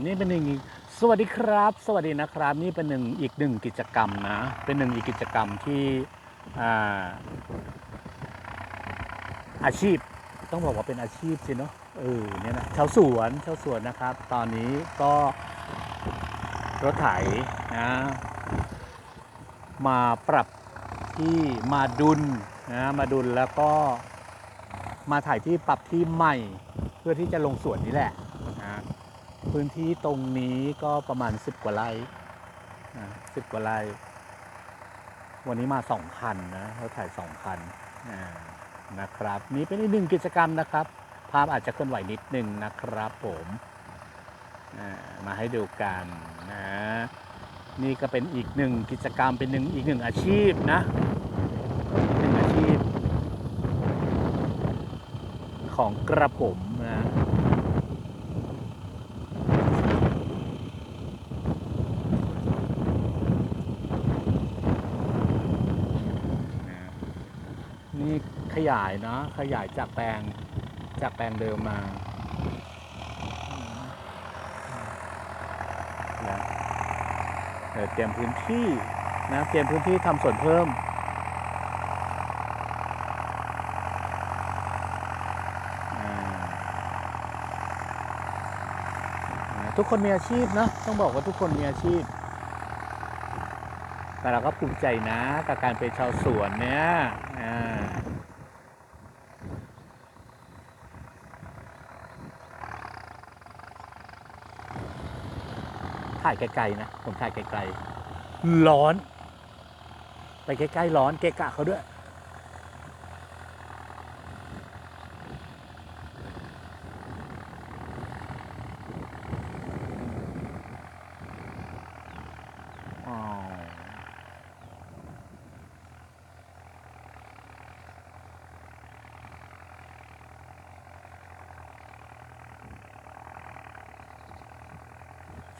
นี่เป็นหนึ่งสวัสดีครับ สวัสดีนะครับ นี่เป็นหนึ่งอีกหนึ่งกิจกรรมนะ เป็นหนึ่งอีกกิจกรรมที่อาอาชีพต้องบอกว่าเป็นอาชีพสิเนาะเออเนี่ยนะชาวสวนชาวสวนนะครับ ตอนนี้ก็รถไถนะมาปรับที่มาดุลนะมาดุลแล้วก็มาถ่ายที่ปรับที่ใหม่ เพื่อที่จะลงสวนนี่แหละ พื้นที่ตรงนี้ก็ประมาณ10กว่าไร่นะสิบกว่าไร่ วันนี้มาสองคันนะเขาถ่ายสองคันนะครับ นี่เป็นอีกหนึ่งกิจกรรมนะครับ ภาพอาจจะเคลื่อนไหวนิดนึงนะครับ ผมมาให้ดูกันนะนี่ก็เป็นอีกหนึ่งกิจกรรมเป็นหนึ่งอีกหนึ่งอาชีพนะหนึ่งอาชีพ ของกระผมนะนี่ ขยายเนาะขยายจากแปลงจากแปลงเดิมมาเดี๋ยวเตรียมพื้นที่นะเตรียมพื้นที่ทำสวนเพิ่มทุกคนมีอาชีพนะต้องบอกว่าทุกคนมีอาชีพ แต่เราก็ภูมิใจนะกับการเป็นชาวสวนเนี่ยอ่า ถ่ายไกลๆนะ ผมถ่ายไกลๆ ร้อน ไปใกล้ๆร้อนเกะกะเขาด้วย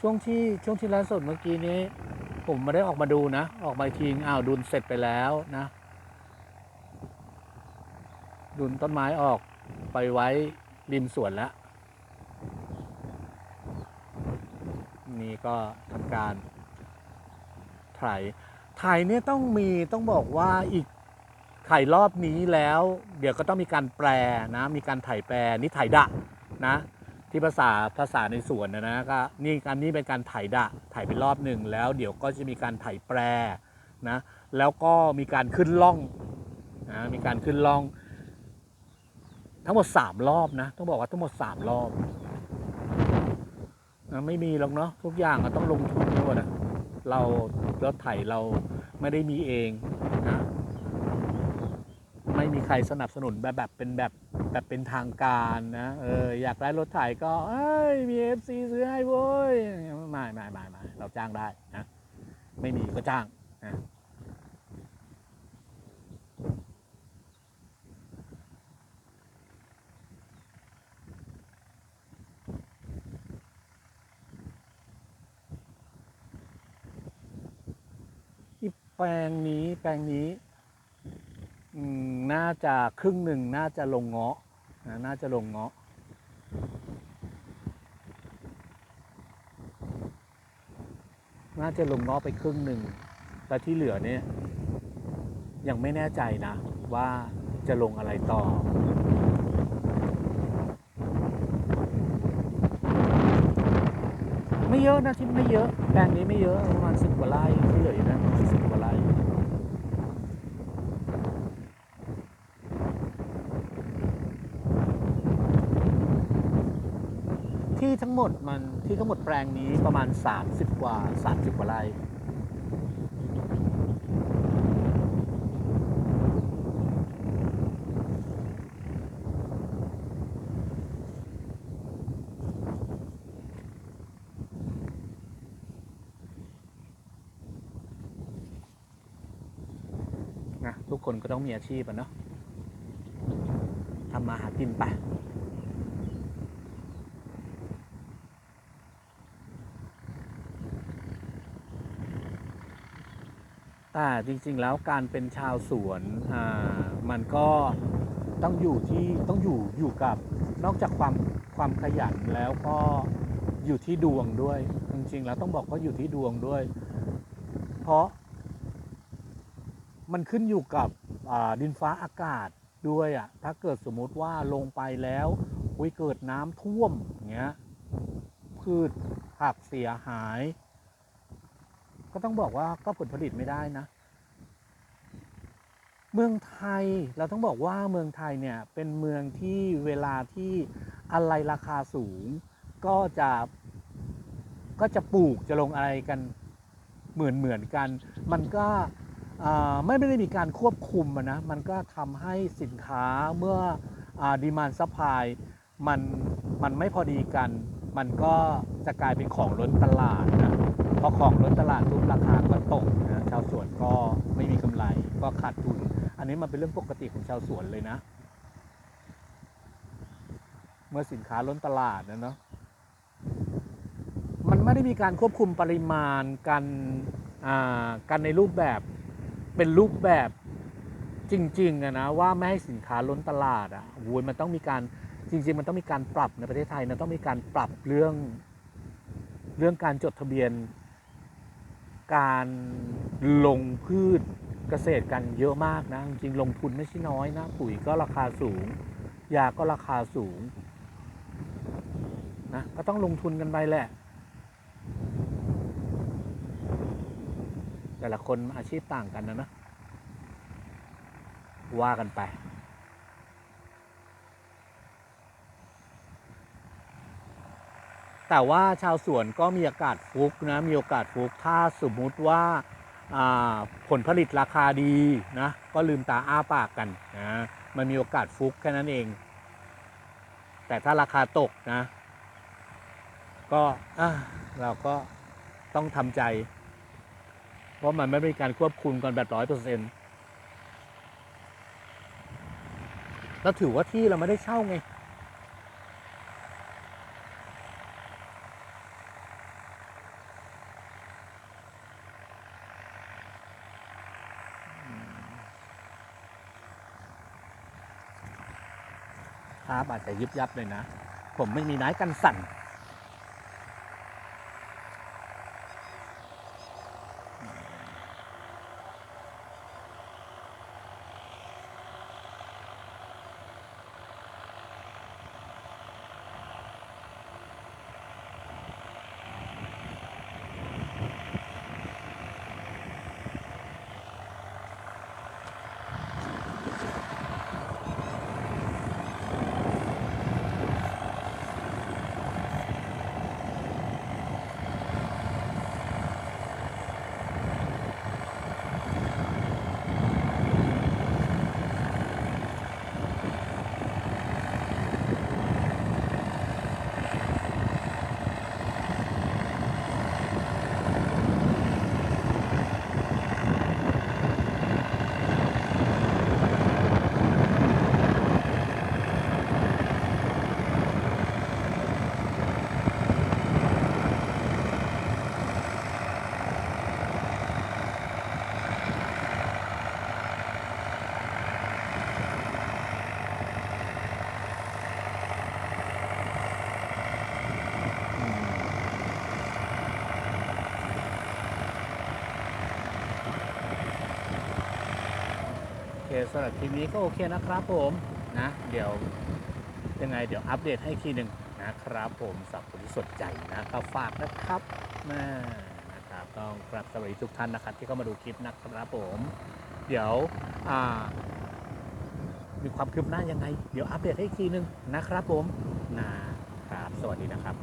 ช่วงที่ช่วงที่ไลฟ์สดเมื่อกี้นี้ ผมไม่ได้ออกมาดูนะ ออกมาอีกทีอ้าวดุนเสร็จไปแล้วนะ ดุนต้นไม้ออกไปไว้ริมสวนแล้ว นี่ก็ทำการไถไถเนี่ยต้องมีต้องบอกว่าอีกไถรอบนี้แล้ว เดี๋ยวก็ต้องมีการแปลนะ มีการไถแปลนี่ไถดะนะ ที่ภาษาภาษาในสวนนะนะก็นี่อันนี้เป็นการไถดะไถไปรอบหนึ่งแล้วเดี๋ยวก็จะมีการไถแปลนะแล้วก็มีการขึ้นล่องนะมีการขึ้นล่อง ทั้งหมด 3 รอบนะต้องบอกว่าทั้งหมด 3 รอบนะไม่มีหรอกเนาะทุกอย่างก็ต้องลงทุนทั้งหมดอะเรารถไถเราไม่ได้มีเองนะ ไม่มีใครสนับสนุนแบบแบบเป็นแบบแบบเป็นทางการนะเอออยากได้รถไถก็เอ้ยมีเอฟซีซื้อให้โว้ยไม่ไม่ไม่ไม่เราจ้างได้นะไม่มีก็จ้างนะอีแปลงนี้แปลงนี้ น่าจะครึ่งหนึ่งน่าจะลงเงาะนะน่าจะลงเงาะน่าจะลงเงาะไปครึ่งหนึ่งแต่ที่เหลือเนี่ยยังไม่แน่ใจนะว่าจะลงอะไรต่อไม่เยอะนะที่ไม่เยอะแปลงนี้ไม่เยอะประมาณสิบกว่าไร่ที่เหลืออยู่นะสิบกว่าไร่ ที่ทั้งหมดมันที่ทั้งหมดแปลงนี้ประมาณ 30 กว่า 30 กว่าไร่นะทุกคนก็ต้องมีอาชีพอะเนาะทำมาหากินไป แต่จริงๆแล้วการเป็นชาวสวนอ่ามันก็ต้องอยู่ที่ต้องอยู่อยู่กับนอกจากความความขยันแล้วก็อยู่ที่ดวงด้วย จริงๆแล้วต้องบอกว่าอยู่ที่ดวงด้วย เพราะ มันขึ้นอยู่กับดินฟ้าอากาศด้วยอะ่ะถ้าเกิดสมมติว่าลงไปแล้วอุ้ยเกิดน้ำท่วมอย่างเงี้ยพืชผักเสียหาย ก็ต้องบอกว่าก็ผลผลิตไม่ได้นะ เมืองไทยเราต้องบอกว่าเมืองไทยเนี่ยเป็นเมืองที่เวลาที่อะไรราคาสูง ก็จะก็จะปลูกจะลงอะไรกันเหมือนเหมือนกัน มันก็ไม่ไม่ได้มีการควบคุมนะ มันก็ทำให้สินค้าเมื่อดีมานซัพพลายมันมันไม่พอดีกัน มันก็จะกลายเป็นของล้นตลาดนะ พอของล้นตลาดทุบราคาก็ตกนะชาวสวนก็ไม่มีกำไรก็ขาดทุน อันนี้มันเป็นเรื่องปกติของชาวสวนเลยนะ เมื่อสินค้าล้นตลาดนะเนาะมันไม่ได้มีการควบคุมปริมาณกันอ่ากันในรูปแบบเป็นรูปแบบจริงๆอะนะว่าไม่ให้สินค้าล้นตลาดอะโว้ยมันต้องมีการจริงๆ มันต้องมีการปรับในประเทศไทยนะต้องมีการปรับเรื่องเรื่องการจดทะเบียน การลงพืชเกษตรกันเยอะมากนะ จริงลงทุนไม่ใช่น้อยนะ ปุ๋ยก็ราคาสูง ยาก็ราคาสูงนะก็ต้องลงทุนกันไปแหละ แต่ละคนอาชีพต่างกันนะนะว่ากันไป แต่ว่าชาวสวนก็มีโอกาสฟุกนะมีโอกาสฟุกถ้าสมมุติว่าผลผลิตราคาดีนะก็ลืมตาอ้าปากกันนะมันมีโอกาสฟุกแค่นั้นเอง แต่ถ้าราคาตกนะ ก็เราก็ต้องทำใจ เพราะมันไม่มีการควบคุมกันแบบร้อยเปอร์เซ็นต์แล้วถือว่าที่เราไม่ได้เช่าไง อาจจะยิบยับเลยนะ ผมไม่มีไม้กันสั่น สำหรับคลิปนี้ก็โอเคนะครับผมนะ เดี๋ยวยังไงเดี๋ยวอัปเดตให้ทีหนึ่งนะครับผมสับคนที่สนใจนะก็ฝากนะครับแม่นะครับต้องกราบสวัสดีทุกท่านนะครับที่เข้ามาดูคลิปนะครับผม เดี๋ยวอ่ามีความคืบหน้ายังไง เดี๋ยวอัปเดตให้อีกทีหนึ่งนะครับผมนะครับสวัสดีนะครับ